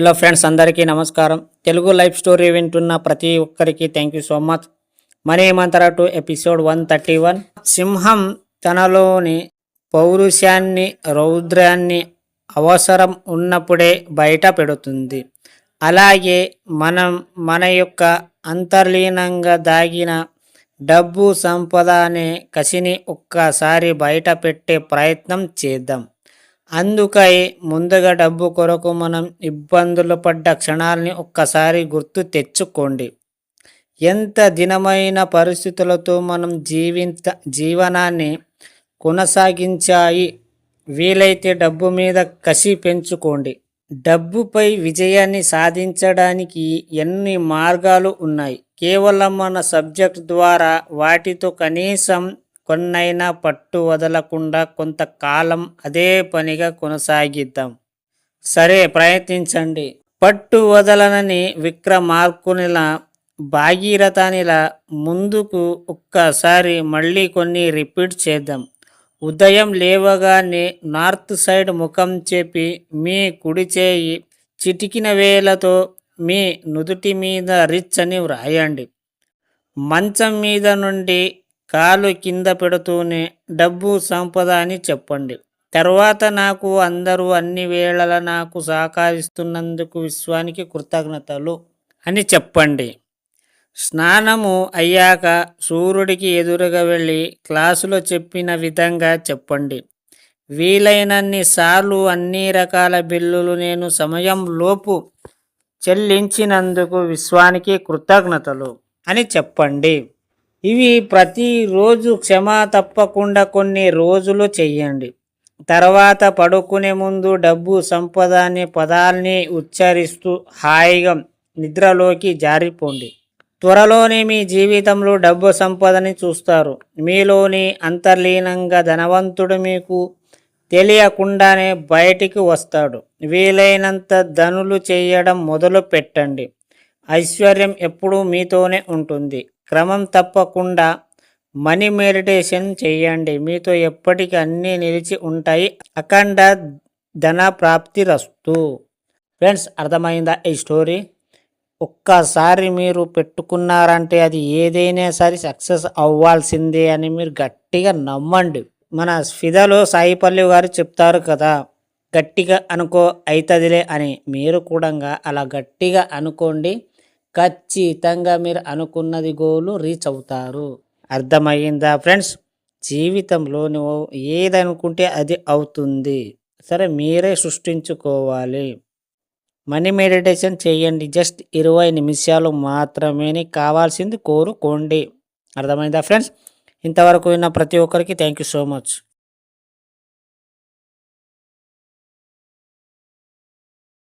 Hello friends అందరికీ నమస్కారం. Telugu life story వింటున్న ప్రతి ఒక్కరికి thank you so much money mantra two episode one thirty one సింహం తనలోని పౌరుషాన్ని రౌద్రాన్ని అవసరం ఉన్నప్పుడే బయట పెడుతుంది. అలాగే మనం మన యొక్క అంతర్లీనంగా దాగిన డబ్బు సంపద అనే కసిని ఒక్కసారి బయట పెట్టే ప్రయత్నం చేద్దాం. అందుకై ముందుగా డబ్బు కొరకు మనం ఇబ్బందులు పడ్డ క్షణాలని ఒక్కసారి గుర్తు తెచ్చుకోండి. ఎంత దినమైన పరిస్థితులతో మనం జీవిత జీవనాన్ని కొనసాగించాయి వీలైతే డబ్బు మీద కసి పెంచుకోండి. డబ్బుపై విజయాన్ని సాధించడానికి ఎన్ని మార్గాలు ఉన్నాయి? కేవలం మన సబ్జెక్ట్ ద్వారా వాటితో కనీసం కొన్నైనా పట్టు వదలకుండా కొంతకాలం అదే పనిగా కొనసాగిద్దాం. సరే ప్రయత్నించండి. పట్టు వదలనని విక్రమార్కునిల భాగీరథానిలా ముందుకు ఒక్కసారి మళ్ళీ కొన్ని రిపీట్ చేద్దాం. ఉదయం లేవగానే నార్త్ సైడ్ ముఖం చెప్పి మీ కుడి చేయి చిటికిన వేలతో మీ నుదుటి మీద రిచ్ అని వ్రాయండి. మంచం మీద నుండి కాలు కింద పెడుతూనే డబ్బు సంపద అని చెప్పండి. తర్వాత నాకు అందరూ అన్ని వేళల నాకు సహకరిస్తున్నందుకు విశ్వానికి కృతజ్ఞతలు అని చెప్పండి. స్నానము అయ్యాక సూర్యుడికి ఎదురుగా వెళ్ళి క్లాసులో చెప్పిన విధంగా చెప్పండి. వీలైనన్ని సార్లు అన్ని రకాల బిల్లులు నేను సమయంలోపు చెల్లించినందుకు విశ్వానికి కృతజ్ఞతలు అని చెప్పండి. ఇవి ప్రతిరోజు క్షమా తప్పకుండా కొన్ని రోజులు చెయ్యండి. తర్వాత పడుకునే ముందు డబ్బు సంపద అనే పదాల్ని ఉచ్చరిస్తూ హాయిగా నిద్రలోకి జారిపోండి. త్వరలోనే మీ జీవితంలో డబ్బు సంపదని చూస్తారు. మీలోని అంతర్లీనంగా ధనవంతుడు మీకు తెలియకుండానే బయటికి వస్తాడు. వీలైనంత ధనులు చేయడం మొదలు పెట్టండి ఐశ్వర్యం ఎప్పుడూ మీతోనే ఉంటుంది. క్రమం తప్పకుండా మనీ మెడిటేషన్ చేయండి. మీతో ఎప్పటికీ అన్నీ నిలిచి ఉంటాయి. అఖండ ధన ప్రాప్తి రస్తు. ఫ్రెండ్స్ అర్థమైందా ఈ స్టోరీ? ఒక్కసారి మీరు పెట్టుకున్నారంటే అది ఏదైనా సరే సక్సెస్ అవ్వాల్సిందే అని మీరు గట్టిగా నమ్మండి. మన ఫిదలో సాయిపల్లి గారు చెప్తారు కదా గట్టిగా అనుకో అవుతుందిలే అని. మీరు కూడా అలా గట్టిగా అనుకోండి. ఖచ్చితంగా మీరు అనుకున్నది గోలు రీచ్ అవుతారు. అర్థమయ్యిందా ఫ్రెండ్స్? జీవితంలో నువ్వు ఏదనుకుంటే అది అవుతుంది. సరే మీరే సృష్టించుకోవాలి. మనీ మెడిటేషన్ చేయండి. జస్ట్ ఇరవై నిమిషాలు మాత్రమే కావాల్సింది కోరుకోండి. అర్థమైందా ఫ్రెండ్స్? ఇంతవరకు విన్న ప్రతి ఒక్కరికి థ్యాంక్ యూ సో మచ్.